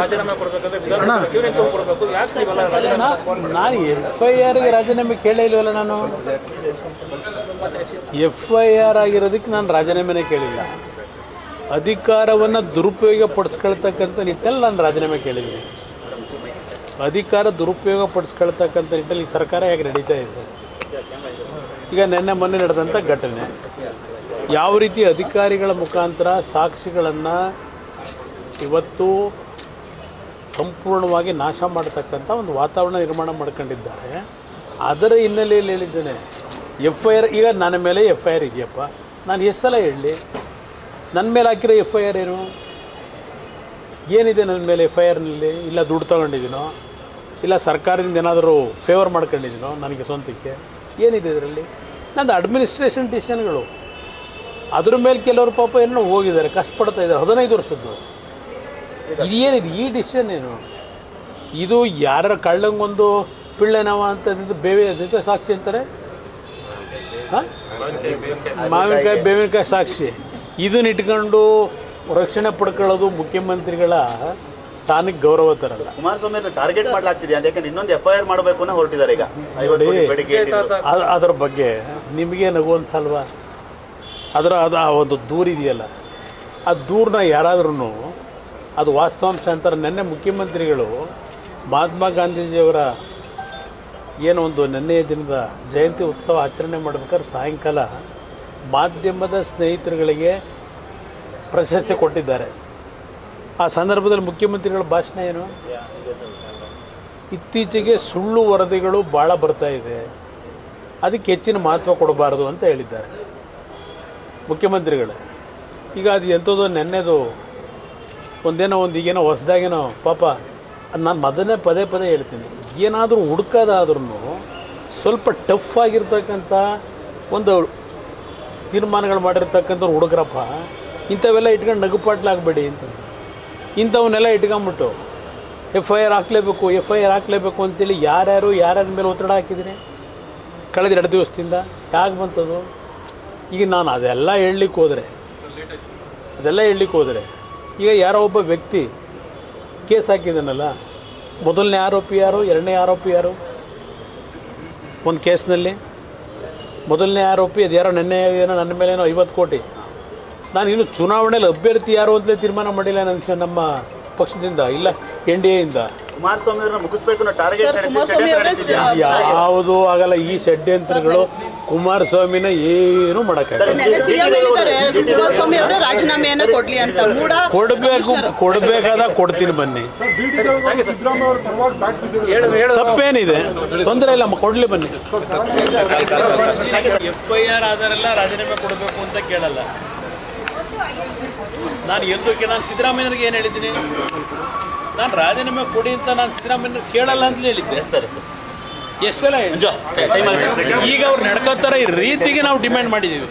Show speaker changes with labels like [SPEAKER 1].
[SPEAKER 1] ರಾಜೀನಾಮೆ ಕೊಡಬೇಕಂದ್ರೆ
[SPEAKER 2] ನಾನು F I ಆರ್ಗೆ ರಾಜೀನಾಮೆ ಕೇಳೇ ಇಲ್ವಲ್ಲ ನಾನು? ಎಫ್ ಐ ಆರ್ ಆಗಿರೋದಕ್ಕೆ ನಾನು ರಾಜೀನಾಮೆನೇ ಕೇಳಿಲ್ಲ. ಅಧಿಕಾರವನ್ನು ದುರುಪಯೋಗ ಪಡಿಸ್ಕೊಳ್ತಕ್ಕಂಥ ನಿಟ್ಟಲ್ಲಿ ನಾನು ರಾಜೀನಾಮೆ ಕೇಳಿದ್ದೀನಿ. ಅಧಿಕಾರ ದುರುಪಯೋಗ ಪಡಿಸ್ಕೊಳ್ತಕ್ಕಂಥ ನಿಟ್ಟಲ್ಲಿ ಈ ಸರ್ಕಾರ ಹೇಗೆ ನಡೀತಾ ಇದೆ? ಈಗ ನಿನ್ನೆ ಮೊನ್ನೆ ನಡೆದಂಥ ಘಟನೆ. ಯಾವ ರೀತಿ ಅಧಿಕಾರಿಗಳ ಮುಖಾಂತರ ಸಾಕ್ಷಿಗಳನ್ನು ಇವತ್ತು ಸಂಪೂರ್ಣವಾಗಿ ನಾಶ ಮಾಡತಕ್ಕಂಥ ಒಂದು ವಾತಾವರಣ ನಿರ್ಮಾಣ ಮಾಡ್ಕೊಂಡಿದ್ದಾರೆ. ಅದರ ಹಿನ್ನೆಲೆಯಲ್ಲಿ ಹೇಳಿದ್ದೇನೆ ಎಫ್ ಐ ಆರ್ ಈಗ ನನ್ನ ಮೇಲೆ ಎಫ್ ಐ ಆರ್ ಇದೆಯಪ್ಪ. ನಾನು ಎಷ್ಟು ಸಲ ಹೇಳಲಿ, ನನ್ನ ಮೇಲೆ ಹಾಕಿರೋ ಎಫ್ ಐ ಆರ್ ಏನು? ಏನಿದೆ ನನ್ನ ಮೇಲೆ ಎಫ್ ಐ ಆರ್ನಲ್ಲಿ ಇಲ್ಲ ದುಡ್ಡು ತೊಗೊಂಡಿದ್ದೀನೋ? ಇಲ್ಲ ಸರ್ಕಾರದಿಂದ ಏನಾದರೂ ಫೇವರ್ ಮಾಡ್ಕೊಂಡಿದ್ದೀನೋ ನನಗೆ ಸ್ವಂತಕ್ಕೆ? ಏನಿದೆ ಇದರಲ್ಲಿ? ನಂದು ಅಡ್ಮಿನಿಸ್ಟ್ರೇಷನ್ ಡಿಸಿಷನ್ಗಳು ಅದ್ರ ಮೇಲೆ ಕೆಲವರು ಪಾಪ ಏನೋ ಹೋಗಿದ್ದಾರೆ ಕಷ್ಟಪಡ್ತಾ ಇದ್ದಾರೆ. ಹದಿನೈದು ವರ್ಷದ್ದು. ಇದೇನಿದು ಈ ಡಿಸಿಷನ್ ಏನು? ಇದು ಯಾರ ಕಳ್ಳಂಗೊಂದು ಪಿಳ್ಳೆನವ ಅಂತ ಬೇವೆ ಅದಕ್ಕೆ ಸಾಕ್ಷಿ ಅಂತಾರೆ? ಹಾಂ? ಮಾವಿನಕಾಯಿ ಬೇವಿನಕಾಯಿ ಸಾಕ್ಷಿ. ಇದನ್ನ ಇಟ್ಕೊಂಡು ರಕ್ಷಣೆ ಪಡ್ಕೊಳ್ಳೋದು ಮುಖ್ಯಮಂತ್ರಿಗಳ ಸ್ಥಾನಕ್ಕೆ ಗೌರವ ತರಲ್ಲ
[SPEAKER 3] ಕುಮಾರಸ್ವಾಮಿ ಟಾರ್ಗೆಟ್ ಮಾಡಲಾಗ್ತಿದೆ ಅಂತ ಯಾಕಂದ್ರೆ ಇನ್ನೊಂದು ಎಫ್ ಐ ಆರ್ ಮಾಡಬೇಕು ಅನ್ನೋ ಹೊರಟಿದ್ದಾರೆ ಈಗ.
[SPEAKER 2] ಅದ್ರ ಬಗ್ಗೆ ನಿಮಗೆ ನಗು ಅನ್ಸಲ್ವಾ ಅದರ ಅದು ಆ ಒಂದು ದೂರ ಇದೆಯಲ್ಲ. ಆ ದೂರನ್ನ ಯಾರಾದ್ರೂ ಅದು ವಾಸ್ತವಾಂಶ ಅಂತಾರೆ ನಿನ್ನೆ ಮುಖ್ಯಮಂತ್ರಿಗಳು ಮಹಾತ್ಮ ಗಾಂಧೀಜಿಯವರ ಏನೋ ಒಂದು ನಿನ್ನೆಯ ದಿನದ ಜಯಂತಿ ಉತ್ಸವ ಆಚರಣೆ ಮಾಡ್ಬೇಕಾದ್ರೆ ಸಾಯಂಕಾಲ ಮಾಧ್ಯಮದ ಸ್ನೇಹಿತರುಗಳಿಗೆ ಪ್ರಶಸ್ತಿ ಕೊಟ್ಟಿದ್ದಾರೆ. ಆ ಸಂದರ್ಭದಲ್ಲಿ ಮುಖ್ಯಮಂತ್ರಿಗಳ ಭಾಷಣ ಏನು? ಇತ್ತೀಚೆಗೆ ಸುಳ್ಳು ವರದಿಗಳು ಭಾಳ ಬರ್ತಾ ಇದೆ. ಅದಕ್ಕೆ ಹೆಚ್ಚಿನ ಮಹತ್ವ ಕೊಡಬಾರದು ಅಂತ ಹೇಳಿದ್ದಾರೆ. ಮುಖ್ಯಮಂತ್ರಿಗಳೇ, ಈಗ ಅದು ಎಂಥದೋ ನೆನ್ನೆದು ಒಂದೇನೋ ಒಂದು ಈಗೇನೋ ಹೊಸ್ದಾಗೇನೋ, ಪಾಪ ನಾನು ಮೊದಲನೇ ಪದೇ ಪದೇ ಹೇಳ್ತೀನಿ. ಏನಾದರೂ ಹುಡ್ಕೋದಾದ್ರೂ ಸ್ವಲ್ಪ ಟಫ್ ಆಗಿರ್ತಕ್ಕಂಥ ಒಂದು ತೀರ್ಮಾನಗಳು ಮಾಡಿರ್ತಕ್ಕಂಥವ್ರು ಹುಡುಗ್ರಪ್ಪ, ಇಂಥವೆಲ್ಲ ಇಟ್ಕೊಂಡು ನಗುಪಾಟ್ಲಾಗಬೇಡಿ ಅಂತೀನಿ. ಇಂಥವನ್ನೆಲ್ಲ ಇಟ್ಕೊಂಬಿಟ್ಟು ಎಫ್ ಐ ಆರ್ ಹಾಕ್ಲೇಬೇಕು ಎಫ್ ಐ ಆರ್ ಹಾಕ್ಲೇಬೇಕು ಅಂತೇಳಿ ಯಾರ್ಯಾರು ಯಾರ್ಯಾರ ಮೇಲೆ ಒತ್ತಡ ಹಾಕಿದ್ದೀನಿ ಕಳೆದ ಎರಡು ದಿವಸದಿಂದ ಯಾಕೆ ಬಂತದು? ಈಗ ನಾನು ಅದೆಲ್ಲ ಹೇಳಲಿಕ್ಕೆ ಹೋದರೆ, ಅದೆಲ್ಲ ಹೇಳಲಿಕ್ಕೆ ಹೋದರೆ ಈಗ ಯಾರೋ ಒಬ್ಬ ವ್ಯಕ್ತಿ ಕೇಸ್ ಹಾಕಿದ್ದಾನಲ್ಲ ಮೊದಲನೇ ಆರೋಪಿ ಯಾರು, ಎರಡನೇ ಆರೋಪಿ ಯಾರು? ಒಂದು ಕೇಸ್ನಲ್ಲಿ? ಮೊದಲನೇ ಆರೋಪಿ, ಅದು ಯಾರೋ ನೆನ್ನೆ ಏನೋ ನನ್ನ ಮೇಲೆ ಏನೋ ಐವತ್ತು ಕೋಟಿ. ನಾನು ಇನ್ನು ಚುನಾವಣೆಯಲ್ಲಿ ಅಭ್ಯರ್ಥಿ ಯಾರು ಅಂತಲೇ ತೀರ್ಮಾನ ಮಾಡಿಲ್ಲ ನನ್ನ ನಮ್ಮ ಪಕ್ಷದಿಂದ ಇಲ್ಲ ಎನ್ ಡಿ ಎಯಿಂದ ಯಾವುದು ಆಗಲ್ಲ ಈ ಷಡ್ಯಂತ್ರಗಳು ಕುಮಾರಸ್ವಾಮಿನ ಏನು
[SPEAKER 4] ಮಾಡಕ್ಕೆ ರಾಜೀನಾಮೆಯನ್ನ ಕೊಡ್ಲಿ ಅಂತ ಮೂಡ
[SPEAKER 2] ಕೊಡಬೇಕು ಕೊಡಬೇಕಾದ ಕೊಡ್ತೀನಿ ಬನ್ನಿ ತಪ್ಪೇನಿದೆ ತೊಂದರೆ ಇಲ್ಲ ಕೊಡ್ಲಿ ಬನ್ನಿ ಎಫ್ ಐ ಆರ್ ಆಧಾರೆಲ್ಲ ರಾಜೀನಾಮೆ ಕೊಡಬೇಕು ಅಂತ ಕೇಳಲ್ಲ ನಾನು ಎಂದು ಕೇ- ನಾನು ಸಿದ್ದರಾಮಯ್ಯನಿಗೆ ಏನು ಹೇಳಿದ್ದೀನಿ? ನಾನು ರಾಜೀನಾಮೆ ಕೊಡಿ ಅಂತ ನಾನು ಸಿದ್ದರಾಮಯ್ಯ ಕೇಳಲ್ಲ ಅಂತ ಹೇಳಿದ್ದೆ.
[SPEAKER 3] ಸರಿ ಸರ್ ಎಷ್ಟೆಲ್ಲ
[SPEAKER 2] ಈಗ ಅವ್ರು ನಡ್ಕೋತಾರೆ ಈ ರೀತಿಗೆ ನಾವು ಡಿಮ್ಯಾಂಡ್ ಮಾಡಿದ್ದೀವಿ